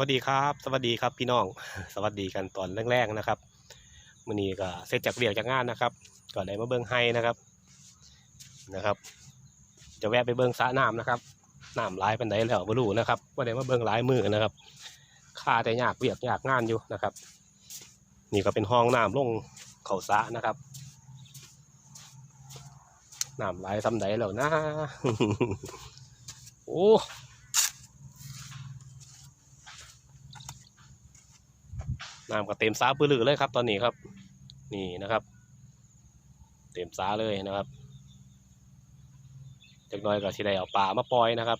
วัสดีครับ สวัสดีครับพี่น้อง สวัสดีกันตอนแรกๆนะครับมื้อนี้ก็เสร็จจากเรียกจากงานนะครับก็ได้มาเบิ่งไฮนะครับนะครับ จะแวะไปเบิ่งสระน้ำนะครับน้ำลายเป็นไดแล้วบ่รู้นะครับว่าได้มาเบิ่งลายมือนะครับค่าแต่ยากเวียกยากงานอยู่นะครับ นี่ก็เป็นห้องน้ำลงเขาสระนะครับน้ำลายซ้ำใดแล้วนะโอ้ น้ำก็เต็มสาปื้อลือเลยครับ ตอนนี้ครับ นี่นะครับ เต็มสาเลยนะครับจากน้อยก็สิได้เอาปลามาปล่อยนะครับ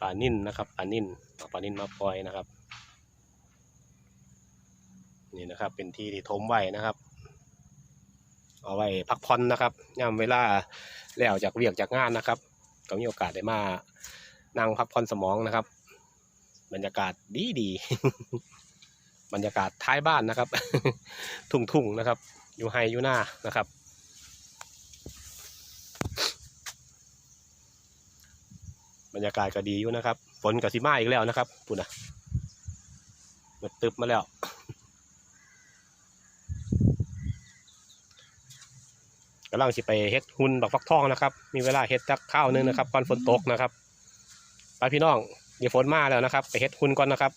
ปลานิ่นนะครับปลานิ่นเอาปลานิ่นมาปล่อยนะครับ นี่นะครับ เป็นที่ที่ทมไว้นะครับ เอาไว้พักผ่อนนะครับยามเวลาแล้วจากเวียกจากงานนะครับ ก็มีโอกาสได้มานั่งพักผ่อนสมองนะครับ บรรยากาศดีดีบรรยากาศท้ายบ้านนะครับ ทุ่งๆนะครับ อยู่ไฮอยู่หน้านะครับ บรรยากาศก็ดีอยู่นะครับ ฝนกับสิมาอีกแล้วนะครับปุ่นนะมันตึบมาแล้วกำลังสิไปเฮ็ดหุ่นดอกฟักทองนะครับ มีเวลาเฮ็ดจักข้าวหนึงนะครับก่อนฝนตกนะครับ ไปพี่น้อง เดี๋ยวฝนมาแล้วนะครับ ไปเฮ็ดคุณก่อนนะครับ